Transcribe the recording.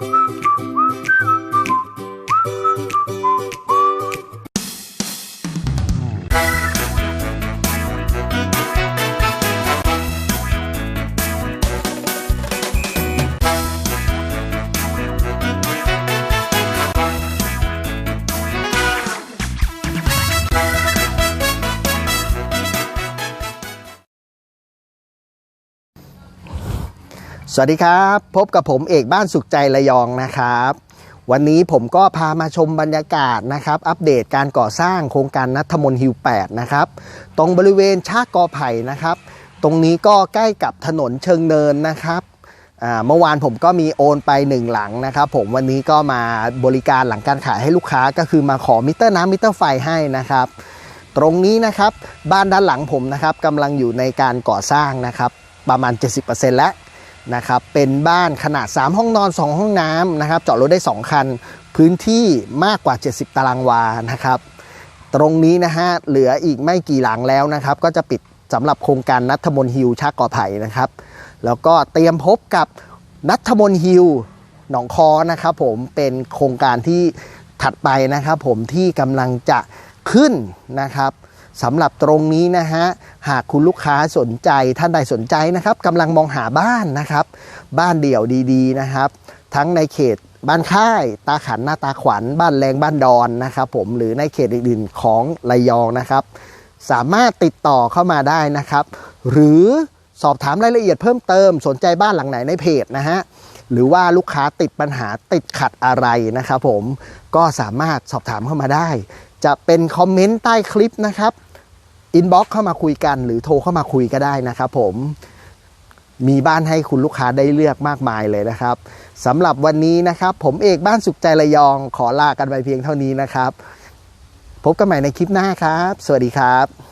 うん。 สวัสดีครับ พบกับผมเอกบ้านสุขใจระยองนะครับ วันนี้ผมก็พามาชมบรรยากาศนะครับ อัปเดตการก่อสร้างโครงการนัทมนฮิว 8 นะครับ ตรงบริเวณชากกอไผ่นะครับ ตรงนี้ก็ใกล้กับถนนเชิงเนินนะครับเมื่อวานผมก็มีโอนไปหนึ่งหลังนะครับ ผมวันนี้ก็มาบริการหลังการขายให้ลูกค้าก็คือมาขอมิเตอร์น้ำมิเตอร์ไฟให้นะครับ ตรงนี้นะครับบ้านด้านหลังผมนะครับกำลังอยู่ในการก่อสร้างนะครับ ประมาณ 70%แล้ว นะครับเป็นบ้านขนาด 3 ห้องนอน 2 ห้องน้ำนะครับจอดรถได้ 2 คัน พื้นที่มากกว่า 70 ตารางวานะครับ ตรงนี้นะฮะเหลืออีกไม่กี่หลังแล้วนะครับ ก็จะปิดสำหรับโครงการนัทมนฮิลชากกอไผ่นะครับ แล้วก็เตรียมพบกับนัทมนฮิลหนองคอนะครับผมเป็นโครงการที่ถัดไปนะครับผมที่กำลังจะขึ้นนะครับ สำหรับตรงนี้นะฮะหากคุณลูกค้าสนใจท่านใดสนใจนะครับกำลังมองหาบ้านนะครับ บ้านเดี่ยวดีๆนะครับ ทั้งในเขตบ้านค่ายตาขันหน้าตาขวัญบ้านแรงบ้านดอนนะครับ ผมหรือในเขตอื่นๆของระยองนะครับ สามารถติดต่อเข้ามาได้นะครับ หรือสอบถามรายละเอียดเพิ่มเติม สนใจบ้านหลังไหนในเพจนะฮะหรือว่าลูกค้าติดปัญหาติดขัดอะไรนะครับผมก็สามารถสอบถามเข้ามาได้ จะเป็นคอมเมนต์ใต้คลิปนะครับอินบ็อกเข้ามาคุยกัน หรือโทรเข้ามาคุยก็ได้นะครับผมมีบ้านให้คุณลูกค้าได้เลือกมากมายเลยนะครับสำหรับวันนี้นะครับ ผมเอกบ้านสุขใจระยองขอลากันไปเพียงเท่านี้นะครับ พบกันใหม่ในคลิปหน้าครับ สวัสดีครับ